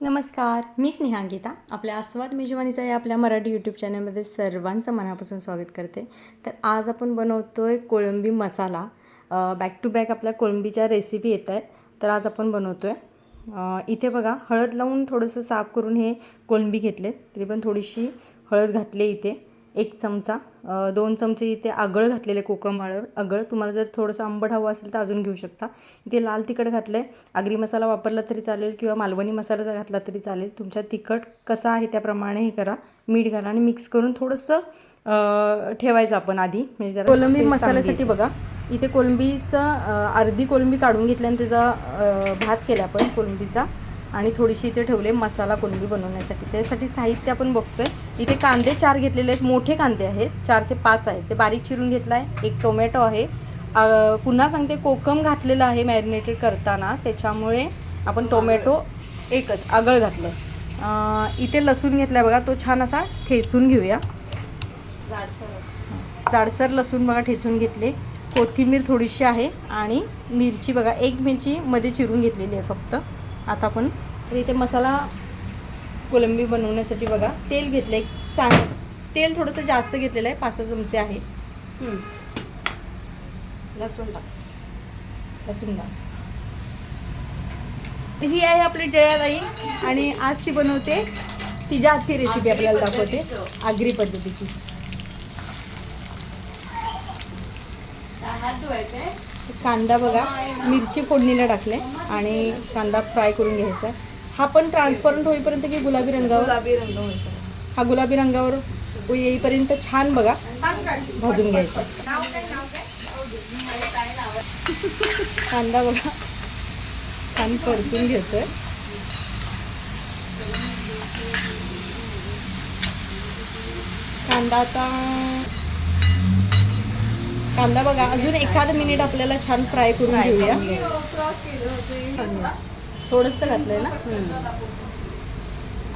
नमस्कार मी स्नेहांकिता आपल्या आस्वाद मेजवानीचा या आपल्या मराठी यूट्यूब चॅनलमध्ये सर्वांचं मनापासून स्वागत करते. तर आज आपण बनवतो आहे कोळंबी मसाला. बॅक टू बॅक आपल्या कोळंबीच्या रेसिपी येत आहेत. तर आज आपण बनवतो आहे इथे बघा हळद लावून थोडंसं साफ करून हे कोळंबी घेतले तरी पण थोडीशी हळद घातली इथे. एक चमचा. दोन चमचे इथे आगळ घातलेले कोकम आगळ आगळ तुम्हाला जर थोडंसं आंबट हवं असेल तर अजून घेऊ शकता. इथे लाल तिखट घातलं आहे आगरी मसाला वापरला तरी चालेल किंवा मालवणी मसाला जर घातला तरी चालेल. तुमच्या तिखट कसा आहे त्याप्रमाणे हे करा. मीठ घाला आणि मिक्स करून थोडंसं ठेवायचं आपण आधी. म्हणजे जरा कोलंबी मसाल्यासाठी बघा. इथे कोलंबीचं अर्धी कोलंबी काढून घेतली आणि त्याचा भात केला आपण कोलंबीचा. आणि थोडीशी इथे ठेवले मसाला कोलंबी बनवण्यासाठी. त्यासाठी साहित्य आपण बघतोय. इथे कांदे चार घेतलेले आहेत. मोठे कांदे आहेत. चार ते पाच आहेत. ते बारीक चिरून घेतला आहे एक टोमॅटो आहे. पुन्हा सांगते कोकम घातलेलं आहे मॅरिनेटेड करताना. त्याच्यामुळे आपण टोमॅटो एकच आगळ घातलं आहे इथे लसूण घेतला आहे बघा. तो छान असा ठेचून घेऊया. जाडसर लसूण बघा ठेचून घेतले. कोथिंबीर थोडीशी आहे. आणि मिरची बघा एक मिरची मध्ये चिरून घेतलेली आहे फक्त. आता आपण तर इथे मसाला कोलंबी बनवण्यासाठी बघा. तेल घेतलं एक चांग तेल थोडंसं जास्त घेतलेलं आहे. पाच सहा चमचे आहे लसूण टाक. लसूण टाक. ही आहे आपली जयाबाई आणि आज ती बनवते तिच्या आजची रेसिपी आपल्याला दाखवते. आगरी पद्धतीची. कांदा बघा मिरची फोडणीला टाकले आणि कांदा फ्राय करून घ्यायचा हा पण ट्रान्सपरंट होईपर्यंत की गुलाबी रंगावर? गुलाबी रंग हा गुलाबी रंगावर येईपर्यंत छान बघा भाजून घ्यायचा कांदा बघा छान परतून घेतोय. कांदा आता कांदा बघा अजून एखाद मिनिट आपल्याला छान फ्राय करून घेऊया. थोडंसं घातलंय ना?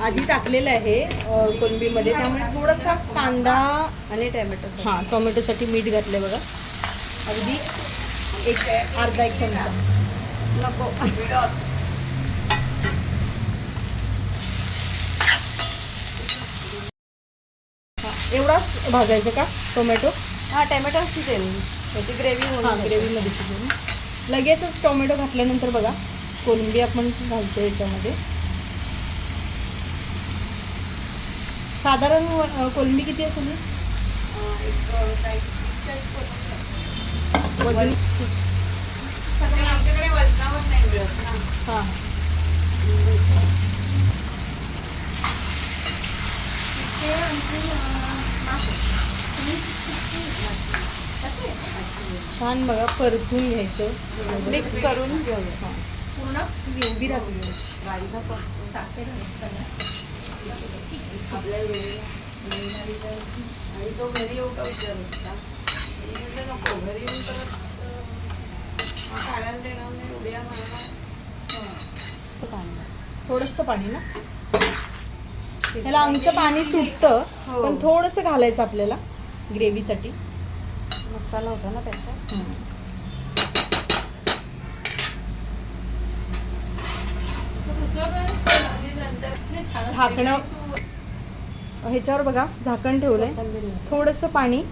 आधी टाकलेलं आहे कोलंबीमध्ये. त्यामुळे थोडासा कांदा आणि टॅमॅटो हां टोमॅटोसाठी मीठ घातलं बघा. अगदी एक अर्धा एक चमचा. नको. एवढाच भाजायचं का टोमॅटो हा टॅमॅटो शिजेल त्याची ग्रेव्ही हां ग्रेव्हीमध्ये शिजवून लगेचच टोमॅटो घातल्यानंतर बघा कोलंबी आपण घालतो याच्यामध्ये. साधारण कोलंबी किती असेल? वजन? हां. छान बघा परतून घ्यायचं. मिक्स करून घेऊया. पूर्ण ग्रेव्ही तो घरी येऊ का विचार होता मी म्हटलं नको घरी येऊन परत अं, काढायला देणार नाही उद्या मला थोडंसं पाणी ना? ह्याला अंगचं पाणी सुटतं हो. पण थोडंसं घालायचं आपल्याला. ग्रेव्हीसाठी. मसाला होता ना त्याच्यात झाकणं. ह्याच्यावर बघा झाकण ठेवलंय. थोडंसं पाणी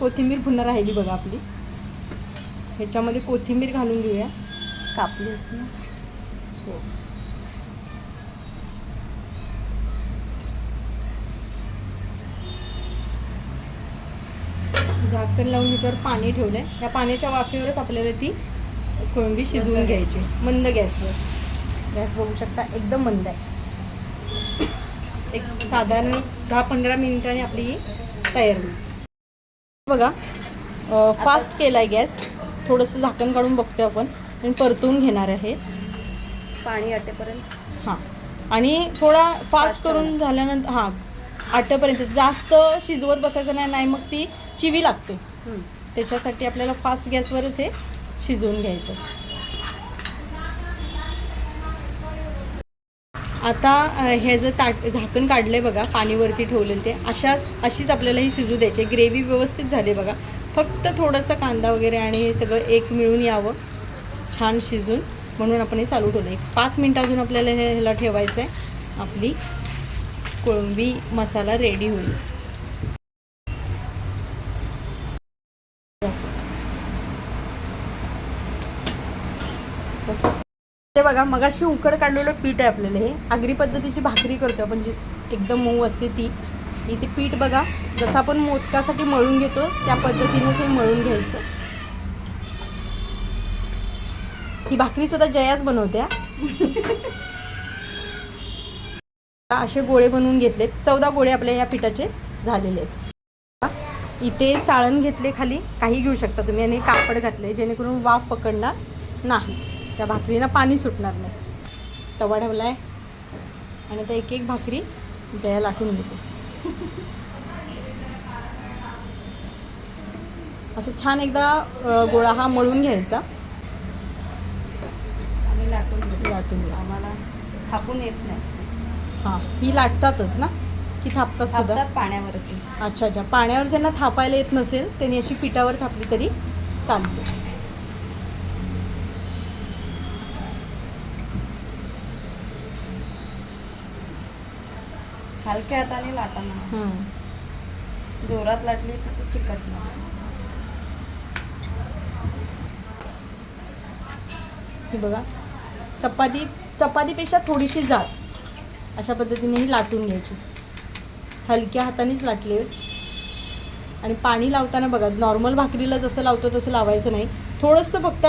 कोथिंबीर पुन्हा राहिली बघा आपली. ह्याच्यामध्ये कोथिंबीर घालून घेऊया. कापलीस ना? हो. झाकण लावून ह्याच्यावर पाणी ठेवलंय. या पाण्याच्या वाफेवरच आपल्याला ती कोळंबी शिजवून घ्यायची. मंद गॅसवर. गॅस बघू शकता एकदम मंद आहे. एक साधारण दहा पंधरा मिनिटांनी आपली ही तयार होईल. बघा फास्ट केला आहे गॅस. थोडंसं झाकण काढून बघतोय आपण. आणि परतवून घेणार आहे. पाणी आटेपर्यंत. हां. आणि थोडा फास्ट करून झाल्यानंतर हां. आटपर्यंत जास्त शिजवत बसायचं नाही नाही मग ती चिवी लागते. त्याच्यासाठी आपल्याला फास्ट गॅसवरच हे शिजवून घ्यायचं. आता हे जर ताट झाकण काढलं बघा पाणीवरती ठेवलेलं ते अशाच अशीच आपल्याला ही शिजू द्यायची ग्रेव्ही व्यवस्थित झाली बघा. फक्त थोडंसं कांदा वगैरे आणि हे सगळं एक मिळून यावं. छान शिजून. म्हणून आपण हे चालू ठेवलं एक पाच मिनटं अजून आपल्याला हे ह्याला ठेवायचं आहे आपली कोळंबी मसाला रेडी होईल. ते बघा मगाशी उकड काढलेलं पीठ आहे आपल्याला हे. आगरी पद्धतीची भाकरी करतो आपण जी एकदम मऊ असते ती. इथे पीठ बघा जसं आपण मोदकासाठी मळून घेतो त्या पद्धतीनेच हे मळून घ्यायचं. ही भाकरी सुद्धा जयाच बनवते हा. असे गोळे बनवून घेतलेत. चौदा गोळे आपल्या या पिठाचे झालेले आहेत. इथे चाळण घेतले खाली. काही घेऊ शकता तुम्ही. आणि कापड घातले जेणेकरून वाफ पकडणार नाही. त्या भाकरीला पाणी सुटणार नाही. तवा ठेवलाय. आणि आता एक एक भाकरी जया लाटून घेते. असं छान एकदा गोळा हा मळून घ्यायचा. आम्ही लाटून लाटून. आम्हाला थापून येत नाही. हां ही लाटतातच ना? की थापतात सुद्धा? थापतात पाण्यावरती. अच्छा अच्छा. पाण्यावर ज्यांना थापायला येत नसेल त्यांनी अशी पिठावर थापली तरी चालते. हलक्या हाताने लाटाना. हम्म. जोरात लाटली तर ते चिकट नाही. ही बघा. चपाती चपातीपेक्षा थोडीशी जाड. अशा पद्धतीने ही लाटून घ्यायची. हलक्या हातानेच लाटले. आणि पाणी लावताना बघा नॉर्मल भाकरीला जसं लावतो तसं लावायचं नाही. थोडंसं फक्त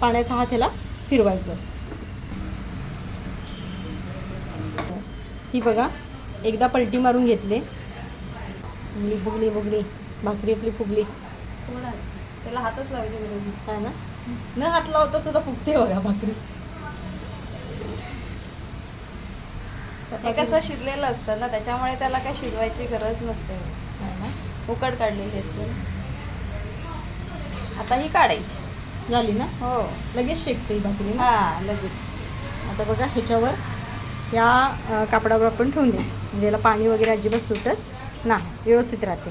पाण्याचा हात ह्याला फिरवायचं. ही बघा एकदा पलटी मारून घेतले. फुगली फुगली फुगली. भाकरी आपली फुगली. त्याला हातच लावायचे. काय ना? न हात लावता सुद्धा फुगते बघा भाकरी. ते कसं शिजलेलं असतं ना त्याच्यामुळे त्याला काय शिजवायची गरज नसते. ना? उकड काढलेली असते. आता ही काढायची. झाली ना? हो. लगेच शेकते ही भाकरी हा लगेच. आता बघा ह्याच्यावर या कापडावर आपण ठेवून द्यायचं. म्हणजे याला पाणी वगैरे अजिबात सुटत नाही. व्यवस्थित राहते.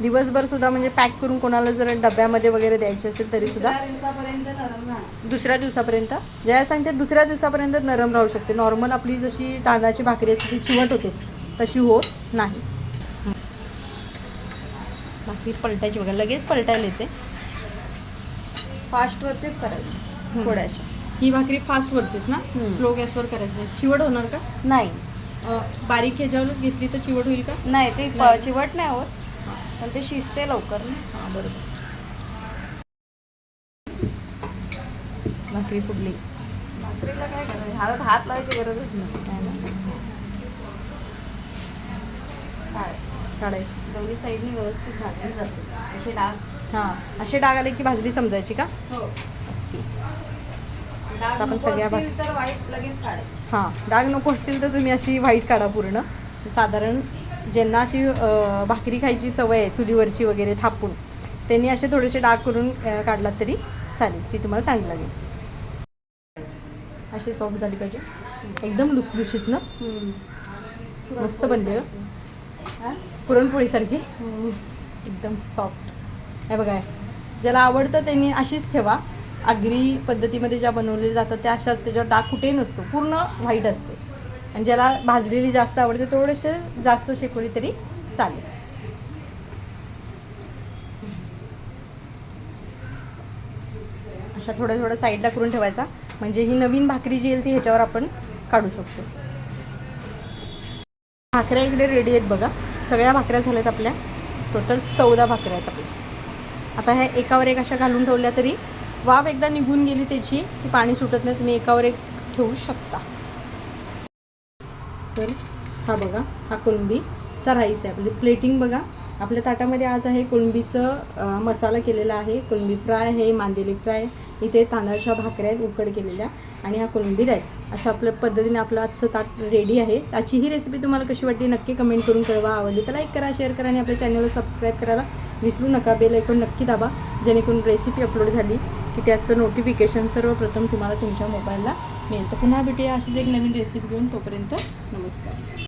दिवसभर सुद्धा म्हणजे पॅक करून कोणाला जर डब्यामध्ये वगैरे द्यायचे असेल तरी सुद्धा. दुसऱ्या दिवसापर्यंत ज्या सांगते दुसऱ्या दिवसापर्यंत नरम राहू शकते. नॉर्मल आपली जशी तांदळाची भाकरी असते ती चिवट होते. तशी होत नाही. भाकरी पलटायची बघा लगेच पलटायला येते. फास्ट वरतीच करायची थोड्याशा. ही भाकरी फास्ट वरतीच ना. स्लो गॅसवर करायची. चिवट होणार का? नाही. बारीक ह्याच्यावर घेतली तर चिवट होईल का? नाही ते. चिवट नाही होत. पण ते शिजते लवकर. ना हां बरोबर. भाकरी फुगली. भाकरीला काय करायचं? हातात हात लावायची गरजच नाही. आहे ना? काढायची. काढायची. दोन्ही साईडनी व्यवस्थित भाजली जाते. अशी डाग. हां असे डाग आले की भाजली समजायची का? हो. आपण सगळ्या काढायची. हां डाग नको असतील तर तुम्ही अशी व्हाईट काढा पूर्ण. साधारण ज्यांना अशी भाकरी खायची सवय आहे चुलीवरची वगैरे थापून त्यांनी असे थोडेसे डाग करून काढलात तरी चालेल. ती तुम्हाला चांगली लागेल. अशी सॉफ्ट झाली पाहिजे. एकदम लुसलुशीत ना? मस्त बनली? पुरणपोळीसारखी. एकदम सॉफ्ट हे बघा. ज्याला आवडतं त्यांनी अशीच ठेवा. आगरी पद्धतीमध्ये ज्या बनवलेल्या जातात त्या अशाच त्याच्यावर डाग कुठेही नसतो. पूर्ण व्हाईट असते. आणि ज्याला भाजलेली जास्त आवडते थोडेसे जास्त शेकोरी तरी चालेल. अशा थोडं थोडं साईडला करून ठेवायचा. म्हणजे ही नवीन भाकरी जी येईल ती ह्याच्यावर आपण काढू शकतो. भाकऱ्या इकडे रेडी आहेत बघा. सगळ्या भाकऱ्या झाल्यात आपल्या. टोटल चौदा भाकऱ्या आहेत आपल्या. आता ह्या एकावर एक अशा घालून ठेवल्या तरी वाफ एकदा निघून गेली त्याची की पाणी सुटत नाही. तुम्ही एकावर एक ठेवू शकता. तर हा बघा हा कोळंबीचा राईस आहे. म्हणजे आपली प्लेटिंग बघा आपल्या ताटामध्ये आज आहे कोळंबीचं मसाला केलेला आहे. कोळंबी फ्राय आहे मांदेली फ्राय इथे तांदळाच्या भाकऱ्या आहेत उकड केलेल्या. आणि हा कोळंबी राईस. अशा आपल्या पद्धतीने आपलं आजचं ताट रेडी आहे. त्याची ही रेसिपी तुम्हाला कशी वाटली नक्की कमेंट करून कळवा. आवडली तर लाईक करा शेअर करा आणि आपल्या चॅनलला सबस्क्राईब करायला विसरू नका. बेल ऐकून नक्की दाबा जेणेकरून रेसिपी अपलोड झाली की त्याचं नोटिफिकेशन सर्वप्रथम तुम्हाला तुमच्या मोबाईलला मिळेल. तर पुन्हा भेटूया अशीच एक नवीन रेसिपी घेऊन. तोपर्यंत नमस्कार.